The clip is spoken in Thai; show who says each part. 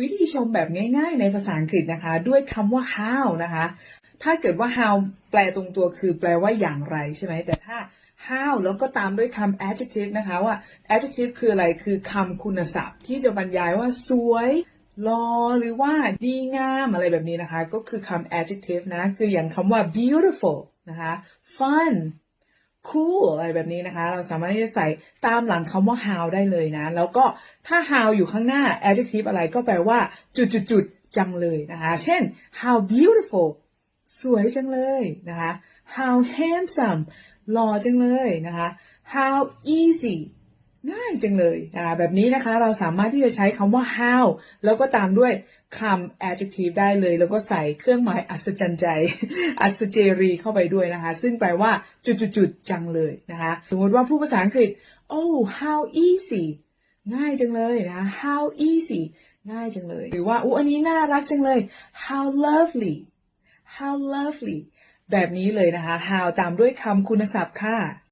Speaker 1: วิธีชมแบบง่ายๆ ในภาษาอังกฤษนะคะ ด้วยคำว่า how นะคะ ถ้าเกิดว่า how แปลตรงตัวคือแปลว่าอย่างไรใช่ไหมแต่ถ้า how แล้วก็ตามด้วยคำ adjective นะคะว่า adjective คืออะไรคือคำคุณศัพท์ ที่จะบรรยายว่าสวยหล่อหรือว่าดีงามอะไรแบบนี้นะคะ ก็คือคำ adjective นะ คืออย่างคำว่า beautiful นะคะ fun cool อะไรแบบนี้นะคะ เราสามารถที่จะใส่ตามหลังคำว่า how ได้เลยนะ แล้วก็ถ้า how อยู่ข้างหน้า adjective อะไรก็แปลว่า จุดจุดจุดจังเลยนะคะ เช่น how beautiful สวยจังเลยนะคะ how handsome หล่อจังเลยนะคะ how easy ง่ายจังเลยนะคะแบบนี้นะคะเราสามารถที่จะใช้คำว่า how แล้วก็ตามด้วยคำ adjective ได้เลย แล้วก็ใส่เครื่องหมายอัศจรรย์ใจ อัศเจรีเข้าไปด้วยนะคะ ซึ่งแปลว่าจุดๆๆจังเลยนะคะ สมมติว่าพูดภาษาอังกฤษ oh how easy ง่ายจังเลยนะคะ how easy ง่ายจังเลย หรือว่าอู้อันนี้น่ารักจังเลย how lovely how lovely แบบนี้เลยนะคะ how ตามด้วยคำคุณศัพท์ค่ะ